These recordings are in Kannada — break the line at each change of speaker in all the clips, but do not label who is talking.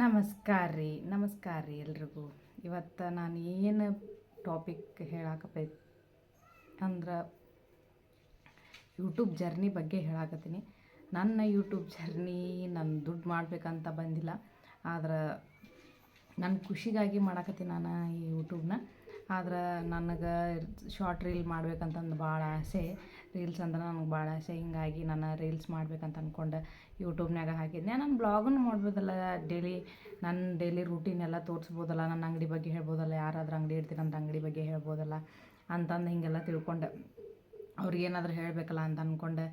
ನಮಸ್ಕಾರ ರೀ ನಮಸ್ಕಾರ ರೀ ಎಲ್ರಿಗೂ. ಇವತ್ತು ನಾನು ಏನು ಟಾಪಿಕ್ ಹೇಳಾಕತ್ತೈ ಅಂದ್ರೆ ಯೂಟ್ಯೂಬ್ ಜರ್ನಿ ಬಗ್ಗೆ ಹೇಳಾಕತ್ತೀನಿ. ನನ್ನ ಯೂಟ್ಯೂಬ್ ಜರ್ನಿ ನನ್ನ ದುಡ್ಡು ಮಾಡಬೇಕಂತ ಬಂದಿಲ್ಲ. ಆದ್ರೆ ನನ್ನ ಖುಷಿಗಾಗಿ ಮಾಡಾಕತ್ತೀನಿ ನಾನು ಈ ಯೂಟ್ಯೂಬ್ನ ಆದ್ರೆ ನನಗೆ ಶಾರ್ಟ್ ರೀಲ್ ಮಾಡ್ಬೇಕಂತಂದು ಭಾಳ ಆಸೆ. ರೀಲ್ಸ್ ಅಂದ್ರೆ ನನಗೆ ಭಾಳ ಆಸೆ. ಹೀಗಾಗಿ ನಾನು ರೀಲ್ಸ್ ಮಾಡ್ಬೇಕಂತ ಅಂದ್ಕೊಂಡೆ ಯೂಟ್ಯೂಬ್ನಾಗ ಹಾಕಿದ್ನೆ ನಾನು ಬ್ಲಾಗನ್ನು ಮಾಡ್ಬೋದಲ್ಲ ಡೈಲಿ ನನ್ನ ಡೈಲಿ ರೂಟೀನ್ ಎಲ್ಲ ತೋರಿಸ್ಬೋದಲ್ಲ. ನನ್ನ ಅಂಗಡಿ ಬಗ್ಗೆ ಹೇಳ್ಬೋದಲ್ಲ. ಯಾರಾದ್ರೂ ಅಂಗಡಿ ಇಡ್ತೀನಿ ಅಂತ ಅಂಗಡಿ ಬಗ್ಗೆ ಹೇಳ್ಬೋದಲ್ಲ. ಅಂತಂದು ಹೀಗೆಲ್ಲ ತಿಳ್ಕೊಂಡೆ. ಅವ್ರಿಗೇನಾದ್ರೂ ಹೇಳಬೇಕಲ್ಲ ಅಂತ ಅಂದ್ಕೊಂಡೆ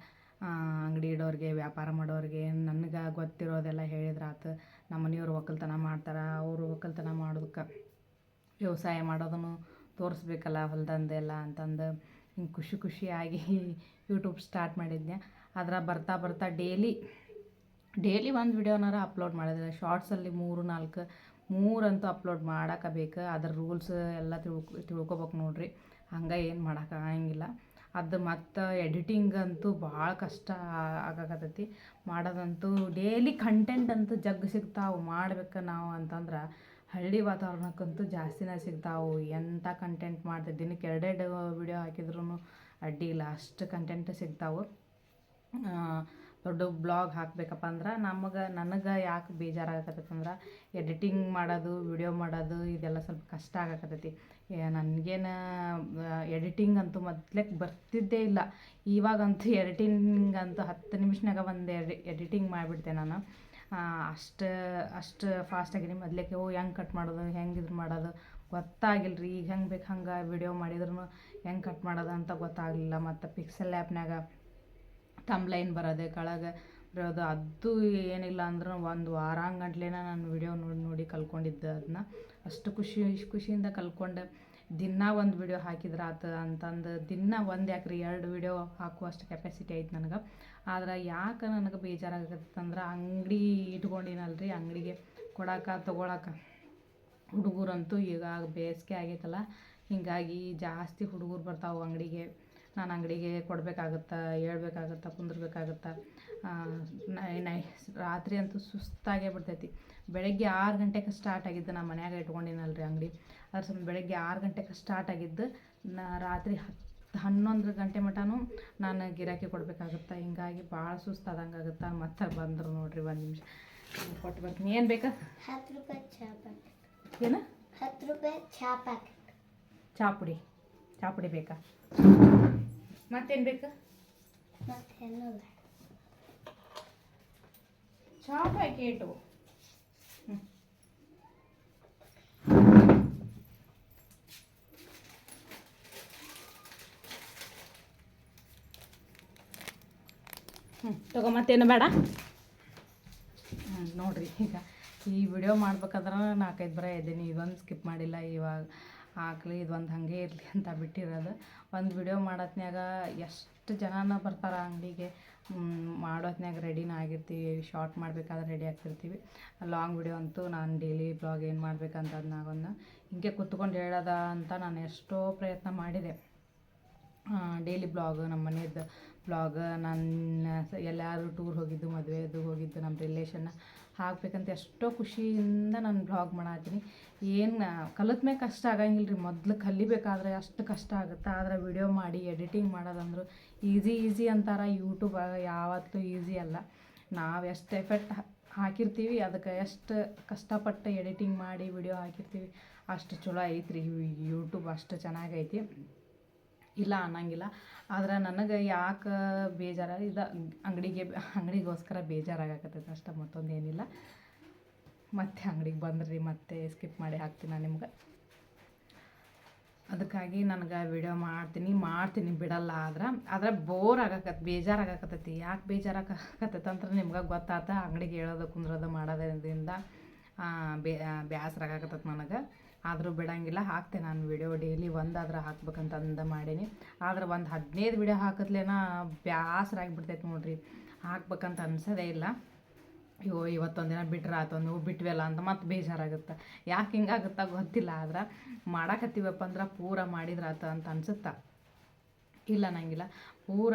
ಅಂಗಡಿ ಇಡೋರಿಗೆ, ವ್ಯಾಪಾರ ಮಾಡೋರಿಗೆ, ನನಗೆ ಗೊತ್ತಿರೋದೆಲ್ಲ ಹೇಳಿದ್ರಾತು ನಮ್ಮ ಮನೆಯವ್ರು ಒಕ್ಕಲ್ತನ ಮಾಡ್ತಾರೆ. ಅವರು ಒಕ್ಕಲ್ತನ ಮಾಡೋದಕ್ಕೆ ವ್ಯವಸಾಯ ಮಾಡೋದನ್ನು ತೋರಿಸ್ಬೇಕಲ್ಲ ಹೊಲ್ದಂದೆಲ್ಲ ಅಂತಂದು ಹಿಂಗೆ ಖುಷಿ ಖುಷಿಯಾಗಿ ಯೂಟ್ಯೂಬ್ ಸ್ಟಾರ್ಟ್ ಮಾಡಿದ್ನೆ ಅದರ ಬರ್ತಾ ಬರ್ತಾ ಡೇಲಿ ಡೇಲಿ ಒಂದು ವಿಡಿಯೋನಾರ ಅಪ್ಲೋಡ್ ಮಾಡಿದ್ರೆ ಶಾರ್ಟ್ಸಲ್ಲಿ ಮೂರು, ನಾಲ್ಕು, ಮೂರಂತೂ ಅಪ್ಲೋಡ್ ಮಾಡಕ್ಕೆ ಬೇಕು ಅದ್ರ ರೂಲ್ಸ್ ಎಲ್ಲ ತಿಳ್ಕೊ, ತಿಳ್ಕೊಬೇಕು ನೋಡ್ರಿ. ಹಂಗೆ ಏನು ಮಾಡೋಕ್ಕಾಗಂಗಿಲ್ಲ ಅದು ಮತ್ತು ಎಡಿಟಿಂಗ್ ಅಂತೂ ಭಾಳ ಕಷ್ಟ ಆಗಕತ್ತೈತಿ. ಮಾಡೋದಂತೂ ಡೇಲಿ ಕಂಟೆಂಟ್ ಅಂತೂ ಜಗ್ ಸಿಗ್ತಾವೆ. ಮಾಡ್ಬೇಕು ನಾವು ಅಂತಂದ್ರೆ ಹಳ್ಳಿ ವಾತಾವರಣಕ್ಕಂತೂ ಜಾಸ್ತಿನೇ ಸಿಗ್ತಾವೆ. ಎಂಥ ಕಂಟೆಂಟ್ ಮಾಡಿದೆ, ದಿನಕ್ಕೆ ಎರಡೆರಡು ವಿಡಿಯೋ ಹಾಕಿದ್ರೂ ಅಡ್ಡಿ ಇಲ್ಲ. ಅಷ್ಟು ಕಂಟೆಂಟ್ ಸಿಗ್ತಾವೆ. ದೊಡ್ಡ ಬ್ಲಾಗ್ ಹಾಕಬೇಕಪ್ಪ ಅಂದ್ರೆ ನಮಗೆ, ನನಗೆ ಯಾಕೆ ಬೇಜಾರಾಗಕತ್ತೈತೆ ಅಂದ್ರೆ ಎಡಿಟಿಂಗ್ ಮಾಡೋದು ವಿಡಿಯೋ ಮಾಡೋದು ಇದೆಲ್ಲ ಸ್ವಲ್ಪ ಕಷ್ಟ ಆಗಕತ್ತೈತಿ. ನನಗೇನು ಎಡಿಟಿಂಗ್ ಅಂತೂ ಮೊದ್ಲಕ್ಕೆ ಬರ್ತಿದ್ದೇ ಇಲ್ಲ. ಇವಾಗಂತೂ ಎಡಿಟಿಂಗ್ ಅಂತೂ ಹತ್ತು ನಿಮಿಷನಾಗ ಒಂದು ಎಡಿ ಎಡಿಟಿಂಗ್ ಮಾಡಿಬಿಡ್ತೆ ನಾನು. ಅಷ್ಟು ಅಷ್ಟು ಫಾಸ್ಟಾಗಿನಿ ಮೊದ್ಲೇಕೆ ಓ, ಹೆಂಗೆ ಕಟ್ ಮಾಡೋದು, ಹೆಂಗೆ ಇದು ಮಾಡೋದು? ಗೊತ್ತಾಗಿಲ್ಲ ರೀ ಈಗ ಹೆಂಗೆ ಬೇಕು ಹಂಗೆ ವಿಡಿಯೋ ಮಾಡಿದ್ರು ಹೆಂಗೆ ಕಟ್ ಮಾಡೋದು ಅಂತ ಗೊತ್ತಾಗಲಿಲ್ಲ. ಮತ್ತು ಪಿಕ್ಸೆಲ್ ಆ್ಯಪ್ನಾಗ ತಮ್ಲೈನ್ ಬರೋದೆ, ಕೆಳಗೆ ಬರೋದು, ಅದು ಏನಿಲ್ಲ ಅಂದ್ರೆ ಒಂದು ವಾರಾಂಗಂಟ್ಲೆನ ನಾನು ವಿಡಿಯೋ ನೋಡಿ ನೋಡಿ ಕಲ್ತ್ಕೊಂಡಿದ್ದೆ ಅದನ್ನ ಅಷ್ಟು ಖುಷಿ, ಖುಷಿಯಿಂದ ಕಲ್ತ್ಕೊಂಡೆ ದಿನ ಒಂದು ವಿಡಿಯೋ ಹಾಕಿದ್ರೆ ಆತು ಅಂತಂದು ದಿನ ಒಂದು ಯಾಕೆ ಎರಡು ವಿಡಿಯೋ ಹಾಕುವಷ್ಟು ಕೆಪಾಸಿಟಿ ಐತೆ ನನಗೆ. ಆದ್ರೆ ಯಾಕೆ ನನಗೆ ಬೇಜಾರಾಗತ್ತಂದ್ರೆ ಅಂಗಡಿ ಇಟ್ಕೊಂಡಿನಲ್ರಿ ಅಂಗಡಿಗೆ ಕೊಡಕ್ಕೆ ತೊಗೊಳಕ್ಕೆ ಹುಡುಗರಂತೂ ಈಗ ಬೇಸಿಗೆ ಆಗೈತಲ್ಲ, ಹೀಗಾಗಿ ಜಾಸ್ತಿ ಹುಡುಗರು ಬರ್ತಾವೆ ಅಂಗಡಿಗೆ. ನಾನು ಅಂಗಡಿಗೆ ಕೊಡಬೇಕಾಗತ್ತಾ ಹೇಳ್ಬೇಕಾಗತ್ತಾ ಕುಂದ್ರಬೇಕಾಗತ್ತಾ ನೈ ನೈ ರಾತ್ರಿ ಅಂತೂ ಸುಸ್ತಾಗೇ ಬಿಡ್ತೈತಿ. ಬೆಳಗ್ಗೆ ಆರು ಗಂಟೆಗೆ ಸ್ಟಾರ್ಟ್ ಆಗಿದ್ದು ನಾನು ಮನ್ಯಾಗ ಇಟ್ಕೊಂಡಿನಲ್ರಿ ಅಂಗಡಿ. ಅದ್ರ ಸ್ವಲ್ಪ ಬೆಳಗ್ಗೆ ಆರು ಗಂಟೆಗೆ ಸ್ಟಾರ್ಟ್ ಆಗಿದ್ದು ನಾ ರಾತ್ರಿ ಹತ್ತು ಹನ್ನೊಂದು ಗಂಟೆ ಮಟನೂ ನಾನು ಗಿರಾಕಿ ಕೊಡಬೇಕಾಗತ್ತೆ. ಹಿಂಗಾಗಿ ಭಾಳ ಸುಸ್ತಾದಂಗೆ ಆಗುತ್ತೆ. ಮತ್ತೆ ಬಂದರು ನೋಡ್ರಿ ಒಂದು ನಿಮಿಷ. ಕೊಟ್ಟು ಬರ್ತೀನಿ. ಏನು ಬೇಕಾ?
ಹತ್ತು ರೂಪಾಯಿ ಚಾ ಪ್ಯಾಕೆಟ್
ಏನು?
ಹತ್ತು ರೂಪಾಯಿ ಚಹಾ ಪ್ಯಾಕೆಟ್
ಚಾ ಪುಡಿ. ಚಾ ಪುಡಿ ಬೇಕಾ? ಮತ್ತೇನು ಬೇಕು?
ಮತ್ತೇನು ಬೇಡ
ಚಾ ಪ್ಯಾಕೆಟು ಹ್ಞೂ ತಗೋ ಮತ್ತೇನು ಬೇಡ. ನೋಡಿ ನೋಡ್ರಿ ಈಗ ಈ ವಿಡಿಯೋ ಮಾಡ್ಬೇಕಾದ್ರೆ ನಾಲ್ಕೈದು ಬರ ಇದ್ದೀನಿ ಇದೊಂದು ಸ್ಕಿಪ್ ಮಾಡಿಲ್ಲ ಇವಾಗ. ಹಾಕ್ಲಿ ಒಂದು ಹಾಗೆ ಇರಲಿ ಅಂತ ಬಿಟ್ಟಿರೋದು. ಒಂದು ವಿಡಿಯೋ ಮಾಡತ್ನ್ಯಾಗ ಎಷ್ಟು ಜನನ ಬರ್ತಾರೆ ಅಂಗಡಿಗೆ. ಮಾಡೋತ್ನಾಗ ರೆಡಿನ ಆಗಿರ್ತೀವಿ ಶಾರ್ಟ್ ಮಾಡಬೇಕಾದ್ರೆ ರೆಡಿ ಆಗ್ತಿರ್ತೀವಿ. ಲಾಂಗ್ ವಿಡಿಯೋ ಅಂತೂ ನಾನು ಡೈಲಿ ಬ್ಲಾಗ್ ಏನು ಮಾಡ್ಬೇಕಂತ ಅದನ್ನ ಹಿಂಗೆ ಕುತ್ಕೊಂಡು ಹೇಳೋದ ಅಂತ ನಾನು ಎಷ್ಟೋ ಪ್ರಯತ್ನ ಮಾಡಿದೆ. ಡೈಲಿ ಬ್ಲಾಗ್ ನಮ್ಮ ಮನೆಯದ್ದು ಬ್ಲಾಗ್ ನನ್ನ ಎಲ್ಲರೂ ಟೂರ್ ಹೋಗಿದ್ದು, ಮದುವೆದು ಹೋಗಿದ್ದು ನಮ್ಮ ರಿಲೇಷನ್ನ ಹಾಕಬೇಕಂತ ಎಷ್ಟೋ ಖುಷಿಯಿಂದ ನಾನು ಬ್ಲಾಗ್ ಮಾಡತ್ತೀನಿ ಏನು ಕಲಿತ್ಮೇಲೆ ಕಷ್ಟ ಆಗಂಗಿಲ್ಲ ರೀ ಮೊದಲು ಕಲಿಬೇಕಾದ್ರೆ ಅಷ್ಟು ಕಷ್ಟ ಆಗುತ್ತೆ? ಆದರೆ ವಿಡಿಯೋ ಮಾಡಿ ಎಡಿಟಿಂಗ್ ಮಾಡೋದಂದ್ರೆ ಈಸಿ ಈಸಿ ಅಂತಾರೆ. ಯೂಟ್ಯೂಬ್ ಯಾವತ್ತೂ ಈಸಿ ಅಲ್ಲ. ನಾವು ಎಷ್ಟು ಎಫೆಕ್ಟ್ ಹಾಕಿರ್ತೀವಿ, ಅದಕ್ಕೆ ಎಷ್ಟು ಕಷ್ಟಪಟ್ಟು ಎಡಿಟಿಂಗ್ ಮಾಡಿ ವಿಡಿಯೋ ಹಾಕಿರ್ತೀವಿ, ಅಷ್ಟು ಚಲೋ ಐತ್ರಿ. ಯೂಟ್ಯೂಬ್ ಅಷ್ಟು ಚೆನ್ನಾಗೈತಿ. ಇಲ್ಲ ಅನ್ನಂಗಿಲ್ಲ. ಆದ್ರೆ ನನಗೆ ಯಾಕೆ ಬೇಜಾರ? ಇದು ಅಂಗಡಿಗೆ, ಅಂಗಡಿಗೋಸ್ಕರ ಬೇಜಾರಾಗಕತ್ತೈತೆ ಅಷ್ಟೇ ಮತ್ತೊಂದು ಏನಿಲ್ಲ. ಮತ್ತೆ ಅಂಗಡಿಗೆ ಬಂದ್ರಿ, ಮತ್ತೆ ಸ್ಕಿಪ್ ಮಾಡಿ ಹಾಕ್ತೀನಿ ನಾನು ನಿಮ್ಗೆ? ಅದಕ್ಕಾಗಿ ನನಗೆ ವಿಡಿಯೋ ಮಾಡ್ತೀನಿ ಮಾಡ್ತೀನಿ ಬಿಡಲ್ಲ ಆದ್ರೆ ಆದ್ರೆ ಬೋರ್ ಆಗಕತ್ ಬೇಜಾರಾಗಕತ್ತೈತಿ. ಯಾಕೆ ಬೇಜಾರಾಗಕತ್ತೈತೆ ಅಂತ ನಿಮ್ಗೆ ಗೊತ್ತಾತ, ಅಂಗಡಿಗೆ ಹೇಳೋದು, ಕುಂದ್ರೋದು ಮಾಡೋದ್ರಿಂದ ಬೇ ಬೇಸರ ಆಗಕತ್ತೈತೆ ನನಗೆ. ಆದರೂ ಬಿಡಂಗಿಲ್ಲ, ಹಾಕ್ತೆ ನಾನು ವಿಡಿಯೋ ಡೈಲಿ ಒಂದಾದ್ರೆ ಹಾಕ್ಬೇಕಂತ ಅಂದ ಮಾಡೀನಿ. ಆದ್ರೆ ಒಂದು ಹದಿನೈದು ವಿಡಿಯೋ ಹಾಕಿದ್ಲೇನ ಬೇಸರ ಆಗಿಬಿಡ್ತೈತೆ ನೋಡ್ರಿ. ಹಾಕ್ಬೇಕಂತ ಅನ್ಸೋದೇ ಇಲ್ಲ. ಅಯ್ಯೋ, ಇವತ್ತೊಂದು ದಿನ ಬಿಟ್ರೆ ಆತೊಂದು, ಬಿಟ್ವಲ್ಲ ಅಂತ ಮತ್ತೆ ಬೇಜಾರಾಗುತ್ತೆ. ಯಾಕೆ ಹಿಂಗಾಗುತ್ತಾ ಗೊತ್ತಿಲ್ಲ, ಆದ್ರೆ ಮಾಡಾಕತ್ತೀವಪ್ಪ ಅಂದ್ರೆ ಪೂರ ಮಾಡಿದ್ರೆ ಆತ ಅಂತ ಅನ್ಸುತ್ತಾ? ಇಲ್ಲ, ನಂಗಿಲ್ಲ. ಪೂರ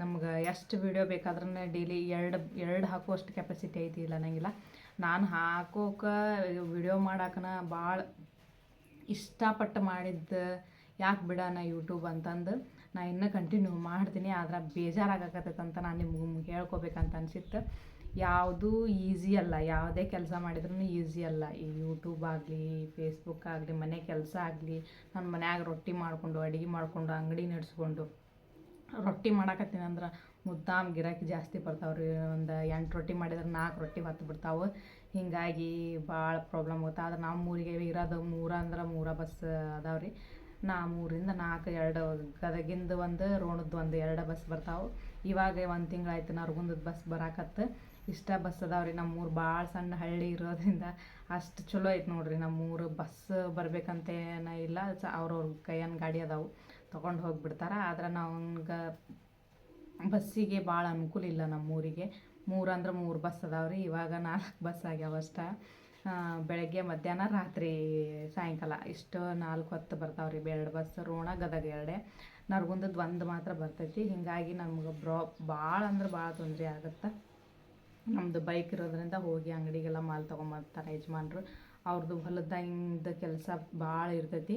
ನಮ್ಗೆ ಎಷ್ಟು ವಿಡಿಯೋ ಬೇಕಾದ್ರೂ ಡೈಲಿ ಎರಡು ಎರಡು ಹಾಕುವಷ್ಟು ಕೆಪಾಸಿಟಿ ಐತಿ, ಇಲ್ಲ, ನಂಗಿಲ್ಲ. ನಾನು ಹಾಕೋಕೆ ವಿಡಿಯೋ ಮಾಡಾಕನ ಭಾಳ ಇಷ್ಟಪಟ್ಟು ಮಾಡಿದ್ದು ಯಾಕೆ ಬಿಡೋಣ ಯೂಟ್ಯೂಬ್ ಅಂತಂದು, ನಾ ಇನ್ನೂ ಕಂಟಿನ್ಯೂ ಮಾಡ್ತೀನಿ, ಆದ್ರೆ ಬೇಜಾರಾಗಕತ್ತೈತೆ ಅಂತ ನಾನು ನಿಮ್ಗೆ ಹೇಳ್ಕೊಬೇಕಂತ ಅನ್ಸಿತ್ತು. ಯಾವುದೂ ಈಸಿ ಅಲ್ಲ. ಯಾವುದೇ ಕೆಲಸ ಮಾಡಿದ್ರೂ ಈಸಿ ಅಲ್ಲ. ಈ ಯೂಟ್ಯೂಬ್ ಆಗಲಿ ಫೇಸ್ಬುಕ್ ಆಗಲಿ, ಮನೆ ಕೆಲಸ ಆಗಲಿ, ನಾನು ಮನ್ಯಾಗ ರೊಟ್ಟಿ ಮಾಡಿಕೊಂಡು, ಅಡುಗೆ ಮಾಡಿಕೊಂಡು, ಅಂಗಡಿ ನಡೆಸ್ಕೊಂಡು, ರೊಟ್ಟಿ ಮಾಡಾಕತ್ತೀನಿ ಅಂದ್ರೆ ಮುದ್ದಾಮ್ ಗಿರಾಕಿ ಜಾಸ್ತಿ ಬರ್ತಾವೆ ರೀ. ಒಂದು ಎಂಟು ರೊಟ್ಟಿ ಮಾಡಿದ್ರೆ ನಾಲ್ಕು ರೊಟ್ಟಿ ಹೊತ್ತು ಬಿಡ್ತಾವೆ. ಹೀಗಾಗಿ ಭಾಳ ಪ್ರಾಬ್ಲಮ್ ಆಗುತ್ತೆ. ಆದ್ರೆ ನಮ್ಮ ಊರಿಗೆ ಇರೋದು ಮೂರ ಅಂದ್ರೆ ಮೂರ ಬಸ್ ಅದಾವೆ ರೀ. ನಾ ಮೂರಿಂದ ನಾಲ್ಕು ಎರಡು ಗದಗಿಂದ ಒಂದು ರೋಣದ್ದು ಒಂದು ಎರಡು ಬಸ್ ಬರ್ತಾವೆ. ಇವಾಗ ಒಂದು ತಿಂಗಳಾಯ್ತು ನರಗುಂದದ ಬಸ್ ಬರಾಕತ್ತು. ಇಷ್ಟ ಬಸ್ ಅದಾವೆ ರೀ ನಮ್ಮೂರು ಭಾಳ ಸಣ್ಣ ಹಳ್ಳಿ ಇರೋದ್ರಿಂದ ಅಷ್ಟು ಚಲೋ ಐತೆ ನೋಡ್ರಿ ನಮ್ಮೂರು. ಬಸ್ ಬರ್ಬೇಕಂತೇನ ಇಲ್ಲ ಸ ಅವ್ರವ್ರ ಕೈಯನ್ ಗಾಡಿ ಅದಾವು. ತೊಗೊಂಡು ಹೋಗಿಬಿಡ್ತಾರೆ. ಆದ್ರೆ ನಮ್ಗೆ ಬಸ್ಸಿಗೆ ಭಾಳ ಅನುಕೂಲ ಇಲ್ಲ ನಮ್ಮೂರಿಗೆ. ಮೂರು ಅಂದ್ರೆ ಮೂರು ಬಸ್ ಅದಾವೆ ರೀ ಇವಾಗ ನಾಲ್ಕು ಬಸ್ ಆಗ್ಯಾವ ಅಷ್ಟೇ. ಆ, ಬೆಳಗ್ಗೆ ಮಧ್ಯಾಹ್ನ ರಾತ್ರಿ ಸಾಯಂಕಾಲ ಇಷ್ಟು ನಾಲ್ಕು ಹೊತ್ತು ಬರ್ತಾವೆ ರೀ ಎರಡು ಬಸ್, ರೋಣ ಗದಗ ಎರಡೇ. ನರಗುಂದದ ಒಂದು ಮಾತ್ರ ಬರ್ತೈತಿ. ಹೀಗಾಗಿ ನಮ್ಗೆ ಬ್ರಾ ಭಾಳ ಅಂದ್ರೆ ಭಾಳ ತೊಂದರೆ ಆಗುತ್ತೆ. ನಮ್ಮದು ಬೈಕ್ ಇರೋದ್ರಿಂದ ಹೋಗಿ ಅಂಗಡಿಗೆಲ್ಲ ಮಾಲ್ ತೊಗೊಂಬರ್ತಾರೆ ಯಜಮಾನ್ರು. ಅವ್ರದ್ದು ಹೊಲದಾಗಿಂದ ಕೆಲಸ ಭಾಳ ಇರ್ತೈತಿ.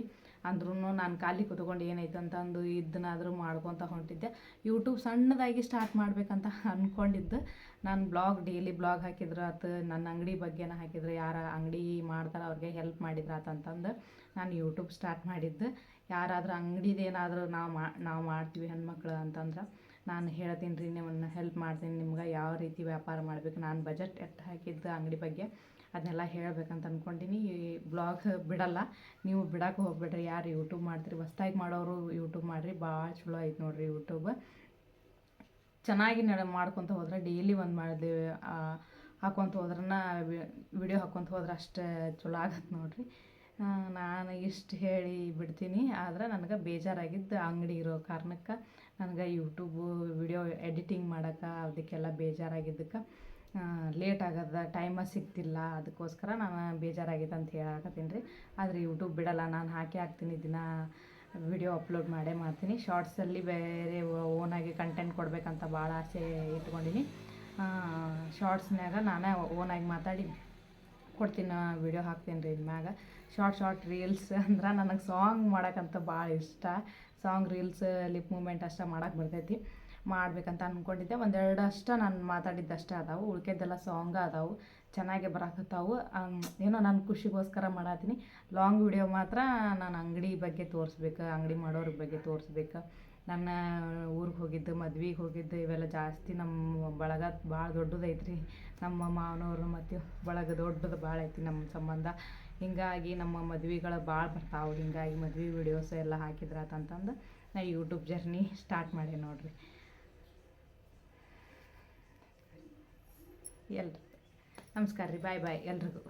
ಅಂದ್ರೂ ನಾನು ಖಾಲಿ ಕುತ್ಕೊಂಡು ಏನೈತೆ ಅಂತಂದು ಇದನ್ನಾದರೂ ಮಾಡ್ಕೊತ ಹೊಂಟಿದ್ದೆ. ಯೂಟ್ಯೂಬ್ ಸಣ್ಣದಾಗಿ ಸ್ಟಾರ್ಟ್ ಮಾಡಬೇಕಂತ ಅಂದ್ಕೊಂಡಿದ್ದು ನಾನು ಬ್ಲಾಗ್ ಡೈಲಿ ಬ್ಲಾಗ್ ಹಾಕಿದ್ರೆ ಆತು ನನ್ನ ಅಂಗಡಿ ಬಗ್ಗೆನ ಹಾಕಿದ್ರೆ ಯಾರ ಅಂಗಡಿ ಮಾಡ್ತಾರೆ ಅವ್ರಿಗೆ ಹೆಲ್ಪ್ ಮಾಡಿದ್ರೆ ಆತಂತಂದು ನಾನು ಯೂಟ್ಯೂಬ್ ಸ್ಟಾರ್ಟ್ ಮಾಡಿದ್ದು. ಯಾರಾದರೂ ಅಂಗಡಿದೇನಾದರೂ ನಾವು ಮಾ, ನಾವು ಮಾಡ್ತೀವಿ ಹೆಣ್ಮಕ್ಳು ಅಂತಂದ್ರೆ. ನಾನು ಹೇಳ್ತೀನಿ ರೀ ನಿಮ್ಮನ್ನು ಹೆಲ್ಪ್ ಮಾಡ್ತೀನಿ, ನಿಮ್ಗೆ ಯಾವ ರೀತಿ ವ್ಯಾಪಾರ ಮಾಡಬೇಕು, ನಾನು ಬಜೆಟ್ ಎಷ್ಟು ಹಾಕಿದ್ದು ಅಂಗಡಿ ಬಗ್ಗೆ ಅದನ್ನೆಲ್ಲ ಹೇಳ್ಬೇಕಂತ ಅಂದ್ಕೊಂಡಿನಿ ಈ ಬ್ಲಾಗ್ ಬಿಡಲ್ಲ, ನೀವು ಬಿಡೋಕೆ ಹೋಗ್ಬೇಡ್ರಿ, ಯಾರು ಯೂಟ್ಯೂಬ್ ಮಾಡ್ತೀರಿ, ಹೊಸ್ದಾಗಿ ಮಾಡೋರು ಯೂಟ್ಯೂಬ್ ಮಾಡಿರಿ ಭಾಳ ಚಲೋ ಐತೆ ನೋಡಿರಿ ಯೂಟ್ಯೂಬ್ ಚೆನ್ನಾಗಿ ನಡ ಮಾಡ್ಕೊತ ಹೋದ್ರೆ ಡೈಲಿ ಒಂದು ಮಾಡಿದೆ ಹಾಕೊತ ಹೋದ್ರನ್ನ ವಿಡಿಯೋ ಹಾಕೊತ ಹೋದ್ರೆ ಅಷ್ಟೇ ಚಲೋ ಆಗತ್ತೆ ನೋಡ್ರಿ. ನಾನು ಇಷ್ಟು ಹೇಳಿ ಬಿಡ್ತೀನಿ. ಆದ್ರೆ ನನಗೆ ಬೇಜಾರಾಗಿದ್ದು ಅಂಗಡಿ ಇರೋ ಕಾರಣಕ್ಕೆ ನನಗೆ ಯೂಟ್ಯೂಬು ವಿಡಿಯೋ ಎಡಿಟಿಂಗ್ ಮಾಡೋಕೆ ಅದಕ್ಕೆಲ್ಲ ಬೇಜಾರಾಗಿದ್ದಕ್ಕೆ ಲೇಟ್ ಆಗದ ಟೈಮ ಸಿಗ್ತಿಲ್ಲ. ಅದಕ್ಕೋಸ್ಕರ ನಾನು ಬೇಜಾರಾಗಿದೆ ಅಂತ ಹೇಳಕತ್ತೀನಿ ರೀ. ಆದರೆ ಯೂಟ್ಯೂಬ್ ಬಿಡಲ್ಲ, ನಾನು ಹಾಕಿ ಹಾಕ್ತೀನಿ, ದಿನ ವಿಡಿಯೋ ಅಪ್ಲೋಡ್ ಮಾಡೇ ಮಾಡ್ತೀನಿ. ಶಾರ್ಟ್ಸಲ್ಲಿ ಬೇರೆ ಓನಾಗಿ ಕಂಟೆಂಟ್ ಕೊಡಬೇಕಂತ ಭಾಳ ಆಸೆ ಇಟ್ಕೊಂಡಿನಿ. ಶಾರ್ಟ್ಸ್ನಾಗ ನಾನೇ ಓನಾಗಿ ಮಾತಾಡಿ ಕೊಡ್ತೀನಿ ವಿಡಿಯೋ ಹಾಕ್ತೀನಿ ರೀ ಮ್ಯಾಗ ಶಾರ್ಟ್ ಶಾರ್ಟ್ ರೀಲ್ಸ್ ಅಂದ್ರೆ ನನಗೆ ಸಾಂಗ್ ಮಾಡೋಕ್ಕಂತ ಭಾಳ ಇಷ್ಟ. ಸಾಂಗ್ ರೀಲ್ಸ್ ಲಿಪ್ ಮೂಮೆಂಟ್ ಅಷ್ಟೇ ಮಾಡೋಕ್ಕೆ ಬರ್ತೈತಿ. ಮಾಡಬೇಕಂತ ಅಂದ್ಕೊಂಡಿದ್ದೆ ಒಂದೆರಡು ಅಷ್ಟೇ ನಾನು ಮಾತಾಡಿದ್ದಷ್ಟೇ ಅದಾವು. ಉಳ್ಕೆದ್ದೆಲ್ಲ ಸಾಂಗ ಅದಾವು. ಚೆನ್ನಾಗೆ ಬರಾಕತ್ತಾವು. ಏನೋ ನಾನು ಖುಷಿಗೋಸ್ಕರ ಮಾಡತ್ತೀನಿ ಲಾಂಗ್ ವಿಡಿಯೋ ಮಾತ್ರ ನಾನು ಅಂಗಡಿ ಬಗ್ಗೆ ತೋರಿಸ್ಬೇಕು, ಅಂಗಡಿ ಮಾಡೋರ ಬಗ್ಗೆ ತೋರಿಸ್ಬೇಕು. ನನ್ನ ಊರಿಗೆ ಹೋಗಿದ್ದು, ಮದ್ವೆಗೆ ಹೋಗಿದ್ದು, ಇವೆಲ್ಲ ಜಾಸ್ತಿ ನಮ್ಮ ಬಳಗ ಭಾಳ ದೊಡ್ಡದೈತ್ರಿ ನಮ್ಮ ಮಾವನವ್ರು ಮತ್ತು ಬಳಗ ದೊಡ್ಡದು ಭಾಳ ಐತಿ ನಮ್ಮ ಸಂಬಂಧ. ಹಿಂಗಾಗಿ ನಮ್ಮ ಮದ್ವೆಗಳು ಭಾಳ ಬರ್ತಾವೆ. ಹಿಂಗಾಗಿ ಮದ್ವೆ ವಿಡಿಯೋಸ್ ಎಲ್ಲ ಹಾಕಿದ್ರಾತಂತಂದು ನಾ ಯೂಟ್ಯೂಬ್ ಜರ್ನಿ ಸ್ಟಾರ್ಟ್ ಮಾಡಿ ನೋಡಿರಿ. ಎಲ್ರಿ ನಮಸ್ಕಾರ ರೀ ಬಾಯ್ ಬಾಯ್ ಎಲ್ರಿಗೂ.